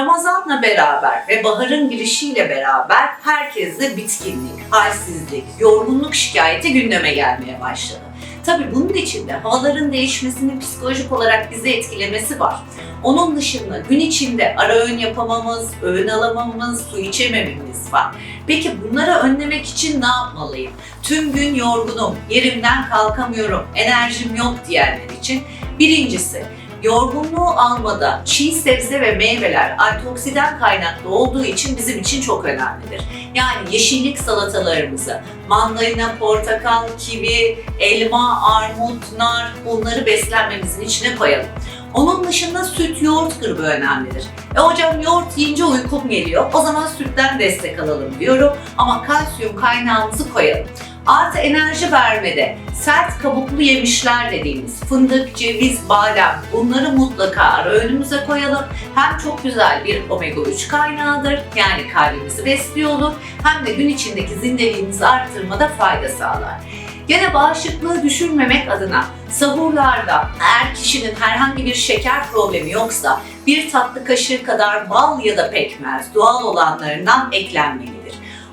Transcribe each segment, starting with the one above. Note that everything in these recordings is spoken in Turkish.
Ramazan'la beraber ve baharın girişiyle beraber herkeste bitkinlik, halsizlik, yorgunluk şikayeti gündeme gelmeye başladı. Tabii bunun içinde havaların değişmesinin psikolojik olarak bizi etkilemesi var. Onun dışında gün içinde ara öğün yapamamız, öğün alamamamız, su içemememiz var. Peki bunları önlemek için ne yapmalıyım? Tüm gün yorgunum, yerimden kalkamıyorum, enerjim yok diyenler için birincisi yorgunluğu almada çiğ sebze ve meyveler antioksidan kaynaklı olduğu için bizim için çok önemlidir. Yani yeşillik salatalarımızı, mandalina, portakal, kivi, elma, armut, nar bunları beslenmemizin içine koyalım. Onun dışında süt, yoğurt grubu önemlidir. E hocam yoğurt yiyince uykum geliyor. O zaman sütten destek alalım diyorum. Ama kalsiyum kaynağımızı koyalım. Artı enerji vermede sert kabuklu yemişler dediğimiz fındık, ceviz, badem bunları mutlaka ara öğünümüze koyalım. Hem çok güzel bir omega 3 kaynağıdır yani kalbimizi besliyor olur hem de gün içindeki zindeliğimizi arttırmada fayda sağlar. Gene bağışıklığı düşürmemek adına sahurlarda eğer kişinin herhangi bir şeker problemi yoksa bir tatlı kaşığı kadar bal ya da pekmez doğal olanlarından eklenmelidir.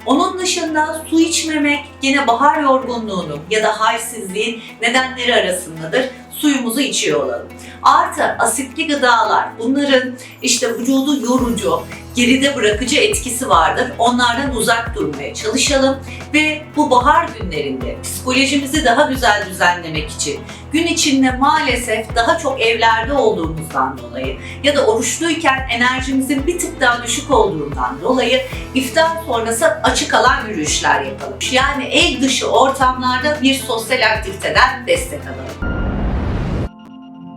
Onun dışında su içmemek yine bahar yorgunluğunun ya da halsizliğin nedenleri arasındadır. Suyumuzu içiyor olalım. Artı asitli gıdalar bunların işte vücudu yorucu, geride bırakıcı etkisi vardır. Onlardan uzak durmaya çalışalım ve bu bahar günlerinde psikolojimizi daha güzel düzenlemek için gün içinde maalesef daha çok evlerde olduğumuzdan dolayı ya da oruçluyken enerjimizin bir tık daha düşük olduğundan dolayı iftar sonrası açık alan yürüyüşler yapalım. Yani ev dışı ortamlarda bir sosyal aktiviteden destek alalım.